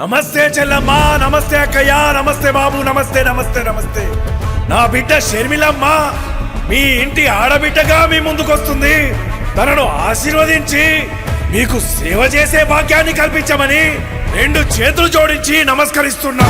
నమస్తే చెల్లమ్మా నమస్తే అక్కయ్య నమస్తే బాబు నమస్తే నమస్తే నమస్తే. నా బిడ్డ షర్మిలమ్మ మీ ఇంటి ఆడబిడ్డగా మీ ముందుకొస్తుంది. తనను ఆశీర్వదించి మీకు సేవ చేసే భాగ్యాన్ని కల్పించమని రెండు చేతులు జోడించి నమస్కరిస్తున్నా.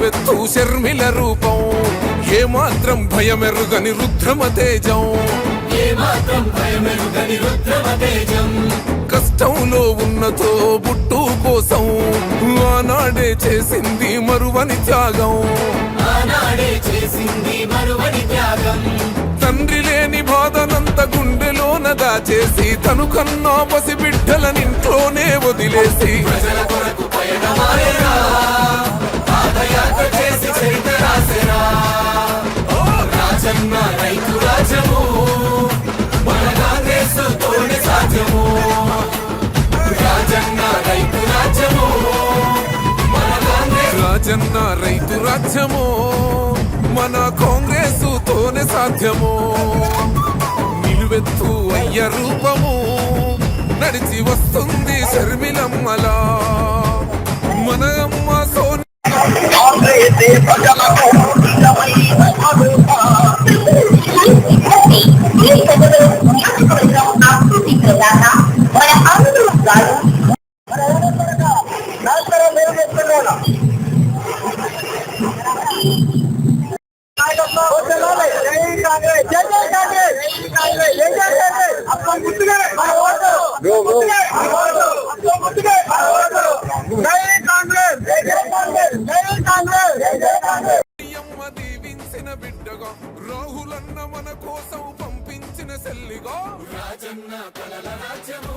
నిలువెత్తు శర్మిల రూపం. ఏమాత్రం భయమెరుగని రుద్రమ తేజం. కష్టంలో ఉన్నతో బుట్టు కోసం ఆనాడే చేసింది మరువని త్యాగం. తండ్రి లేని బాధనంత గుండెలోన దాచేసి తను కన్నా పసి బిడ్డలనింట్లోనే వదిలేసి రాజన్న రాజన్న రైతు రాజ్యమో మన కాంగ్రెస్ తోనే సాధ్యము. నిలువెత్తు అయ్య రూపము నడిచి వస్తుంది శర్మిలమ్మలా. మన అమ్మ సోని అమ్మ దీవించిన బిడ్డగా రాహులన్న మన కోసం పంపించిన సెల్లిగా రాజన్న కలల రాజ్యము.